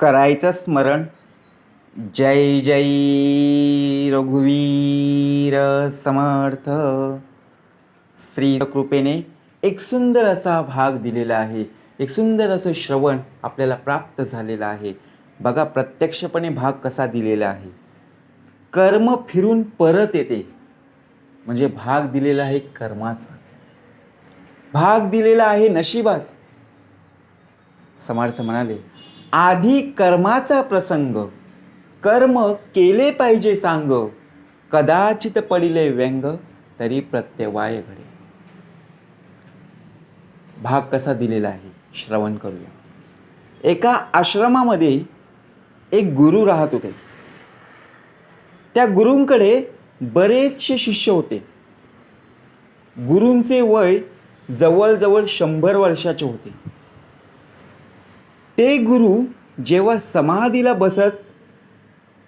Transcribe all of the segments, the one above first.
करायचं स्मरण. जय जय रघुवीर समर्थ. श्री कृपेने एक सुंदर असा भाग दिलेला आहे. एक सुंदर असं श्रवण आपल्याला प्राप्त झालेलं आहे. बघा प्रत्यक्षपणे भाग कसा दिलेला आहे. कर्म फिरून परत येते. म्हणजे भाग दिलेला आहे कर्माचा. भाग दिलेला आहे नशिबाच. समर्थ म्हणाले आधी कर्माचा प्रसंग. कर्म केले पाहिजे सांग. कदाचित पडिले व्यंग तरी प्रत्यवाय घडे. भाग कसा दिलेला आहे? श्रवण करूया. एका आश्रमामध्ये एक गुरु राहत होते. त्या गुरूंकडे बरेचसे शिष्य होते. गुरूंचे वय जवळजवळ शंभर वर्षाचे होते. ते गुरु जेव्हा समाधीला बसत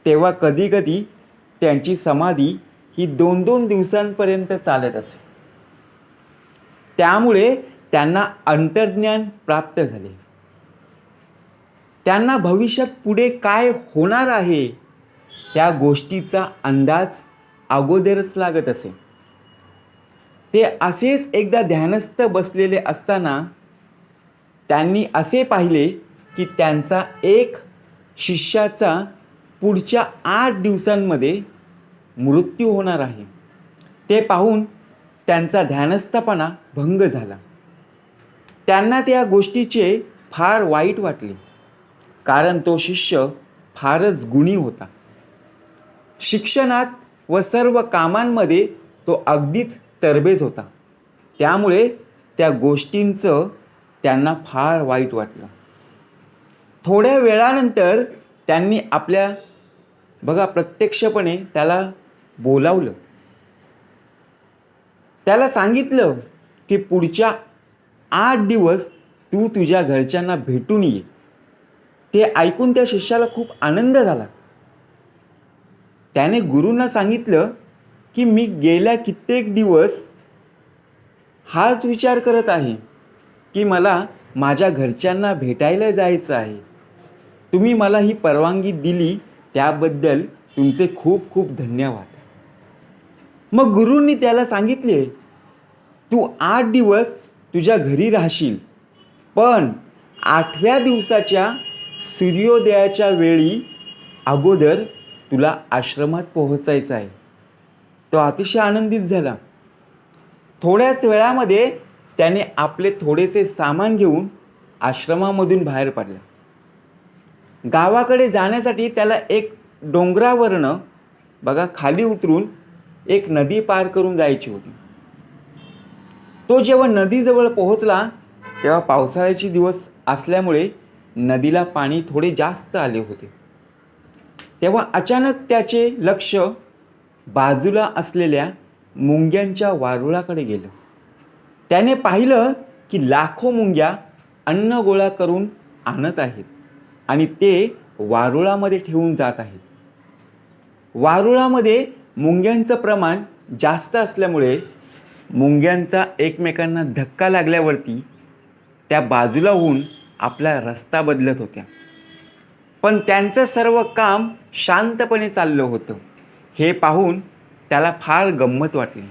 तेव्हा कधीकधी त्यांची समाधी ही दोन दोन दिवसांपर्यंत चालत असे. त्यामुळे त्यांना अंतर्ज्ञान प्राप्त झाले. त्यांना भविष्यात पुढे काय होणार आहे त्या गोष्टीचा अंदाज अगोदरच लागत असे. ते असेच एकदा ध्यानस्थ बसलेले असताना त्यांनी असे पाहिले की त्यांचा एक शिष्याचा पुढच्या आठ दिवसांमध्ये मृत्यू होणार आहे. ते पाहून त्यांचा ध्यानस्थपणा भंग झाला. त्यांना त्या गोष्टीचे फार वाईट वाटले कारण तो शिष्य फारच गुणी होता. शिक्षणात व सर्व कामांमध्ये तो अगदीच तरबेज होता. त्यामुळे त्या गोष्टींचं त्यांना फार वाईट वाटलं. थोड्या वेळानंतर त्यांनी आपल्या बघा प्रत्यक्षपणे त्याला बोलावलं. त्याला सांगितलं की पुढच्या आठ दिवस तू तुझ्या घरच्यांना भेटून ये. ते ऐकून त्या शिष्याला खूप आनंद झाला. त्याने गुरूंना सांगितलं की मी गेल्या कित्येक दिवस हाच विचार करत आहे की मला माझ्या घरच्यांना भेटायला जायचं आहे. तुम्ही मला ही परवानगी दिली त्याबद्दल तुमचे खूप खूप धन्यवाद. मग गुरूंनी त्याला सांगितले तू आठ दिवस तुझ्या घरी राहशील पण आठव्या दिवसाच्या सूर्योदयाच्या वेळी अगोदर तुला आश्रमात पोहोचायचं आहे. तो अतिशय आनंदित झाला. थोड्याच वेळामध्ये त्याने आपले थोडेसे सामान घेऊन आश्रमामधून बाहेर पडला. गावाकडे जाण्यासाठी त्याला एक डोंगरावरनं बघा खाली उतरून एक नदी पार करून जायची होती. तो जेव्हा नदीजवळ पोहोचला तेव्हा पावसाळ्याचे दिवस असल्यामुळे नदीला पाणी थोडे जास्त आले होते. तेव्हा अचानक त्याचे लक्ष बाजूला असलेल्या मुंग्यांच्या वारुळाकडे गेलं. त्याने पाहिलं की लाखो मुंग्या अन्न गोळा करून आणत आहेत. आणि ते वारुळामध्ये ठेवून जात आहेत. वारुळामध्ये मुंग्यांचं प्रमाण जास्त असल्यामुळे मुंग्यांचा एकमेकांना धक्का लागल्यावरती त्या बाजूला होऊन आपला रस्ता बदलत होत्या. पण त्यांचं सर्व काम शांतपणे चाललं होतं. हे पाहून त्याला फार गंमत वाटली.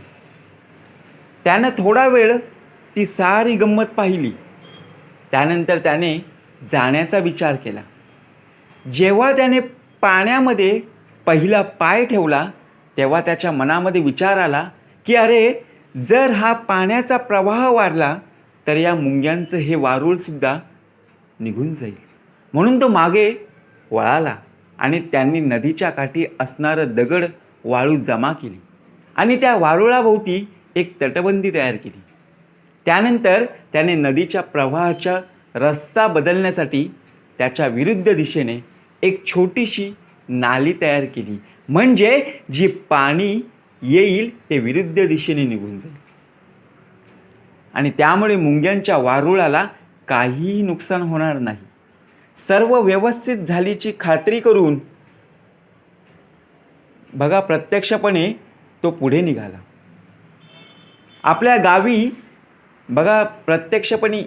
त्यानं थोडा वेळ ती सारी गंमत पाहिली. त्यानंतर त्याने जाण्याचा विचार केला. जेव्हा त्याने पाण्यामध्ये पहिला पाय ठेवला तेव्हा त्याच्या मनामध्ये विचार आला की अरे जर हा पाण्याचा प्रवाह वाढला तर या मुंग्यांचं हे वारूळसुद्धा निघून जाईल. म्हणून तो मागे वळाला आणि त्यांनी नदीच्या काठी असणारं दगड वाळू जमा केली आणि त्या वारुळाभोवती एक तटबंदी तयार केली. त्यानंतर त्याने नदीच्या प्रवाहाच्या रस्ता बदलण्यासाठी त्याच्या विरुद्ध दिशेने एक छोटीशी नाली तयार केली. म्हणजे जी पाणी येईल ते विरुद्ध दिशेने निघून जाईल. आणि त्यामुळे मुंग्यांच्या वारुळाला काहीही नुकसान होणार नाही. सर्व व्यवस्थित झालीची खात्री करून बघा प्रत्यक्षपणे तो पुढे निघाला. आपल्या गावी बघा प्रत्यक्षपणे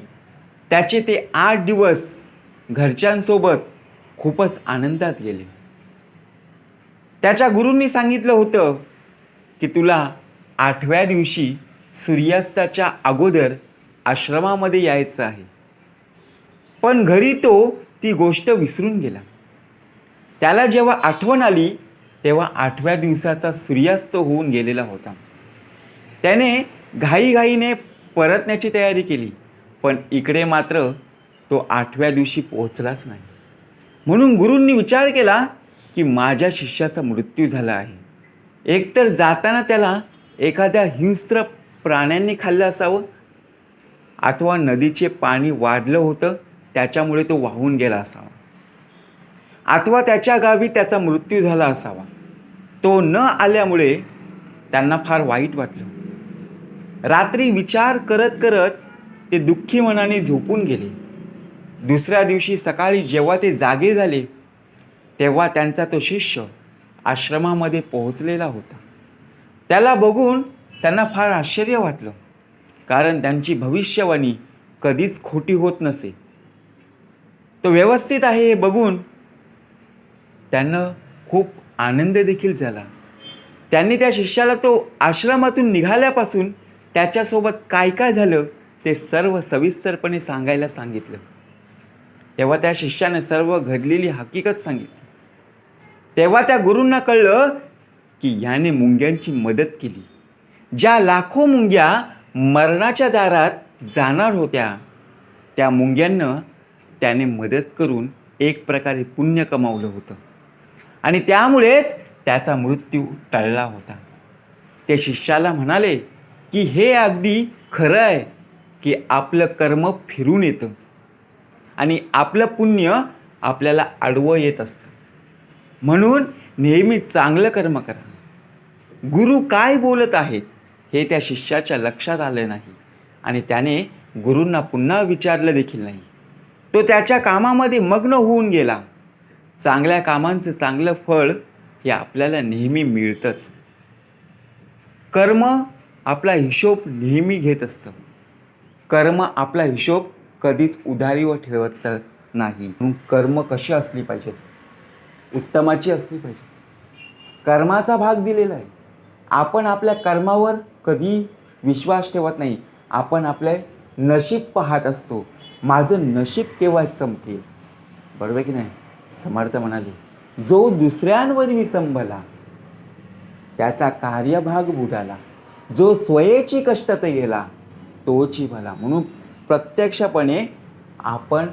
त्याचे ते आठ दिवस घरच्यांसोबत खूपच आनंदात गेले. त्याच्या गुरूंनी सांगितलं होतं की तुला आठव्या दिवशी सूर्यास्ताच्या अगोदर आश्रमामध्ये यायचं आहे. पण घरी तो ती गोष्ट विसरून गेला. त्याला जेव्हा आठवण आली तेव्हा आठव्या दिवसाचा सूर्यास्त होऊन गेलेला होता. त्याने घाईघाईने परतण्याची तयारी केली. पण इकडे मात्र तो आठव्या दिवशी पोहोचलाच नाही. म्हणून गुरूंनी विचार केला की माझ्या शिष्याचा मृत्यू झाला आहे. एकतर जाताना त्याला एखाद्या हिंस्त्र प्राण्यांनी खाल्लं असावं अथवा नदीचे पाणी वाढलं होतं त्याच्यामुळे तो वाहून गेला असावा. अथवा त्याच्या गावी त्याचा मृत्यू झाला असावा. तो न आल्यामुळे त्यांना फार वाईट वाटलं. रात्री विचार करत करत ते दुःखी मनाने झोपून गेले. दुसऱ्या दिवशी सकाळी जेव्हा ते जागे झाले तेव्हा त्यांचा तो शिष्य आश्रमामध्ये पोहोचलेला होता. त्याला बघून त्यांना फार आश्चर्य वाटलं कारण त्यांची भविष्यवाणी कधीच खोटी होत नसे. तो व्यवस्थित आहे हे बघून त्यांना खूप आनंद देखील झाला. त्यांनी त्या शिष्याला तो आश्रमातून निघाल्यापासून त्याच्यासोबत काय काय झालं ते सर्व सविस्तरपणे सांगायला सांगितलं. तेव्हा त्या शिष्याने सर्व घडलेली हकीकत सांगितली. तेव्हा त्या गुरूंना कळलं की याने मुंग्यांची मदत केली. ज्या लाखो मुंग्या मरणाच्या दारात जाणार होत्या त्या मुंग्यांना त्याने मदत करून एक प्रकारे पुण्य कमावलं होतं. आणि त्यामुळेच त्याचा मृत्यू टळला होता. ते शिष्याला म्हणाले की हे अगदी खरं आहे. की आपलं कर्म फिरून येतं. आणि आपलं पुण्य आपल्याला आडवं येत असतं. म्हणून नेहमी चांगलं कर्म करा. गुरु काय बोलत आहेत हे त्या शिष्याच्या लक्षात आलं नाही. आणि त्याने गुरूंना पुन्हा विचारलं देखील नाही. तो त्याच्या कामामध्ये मग्न होऊन गेला. चांगल्या कामांचं चांगलं फळ हे आपल्याला नेहमी मिळतंच. कर्म आपला हिशोब नेहमी घेत असतं. कर्म आपला हिशोब कधीच उधारीवर ठेवत नाही. म्हणून कर्म कशी असली पाहिजेत उत्तमाची असली पाहिजे. कर्माचा भाग दिलेला आहे. आपण आपल्या कर्मावर कधी विश्वास ठेवत नाही. आपण आपले नशीब पाहत असतो. माझं नशीब केव्हा चमकेल? बरोबर की नाही? समर्थ म्हणाले. जो दुसऱ्यांवर विसंबला त्याचा कार्यभाग बुडाला. जो स्वयेची कष्टत गेला तोची भला. म्हणून प्रत्यक्षपणे आपण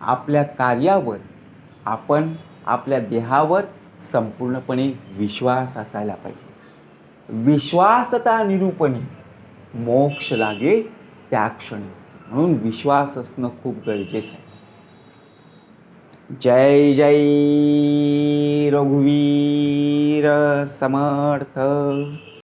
आपल्या कार्यावर आपण आपल्या देहावर संपूर्णपणे विश्वास असायला पाहिजे. विश्वासता निरूपणे मोक्ष लागे त्या क्षणी. म्हणून विश्वास असणं खूप गरजेचं आहे. जय जय रघुवीर समर्थ.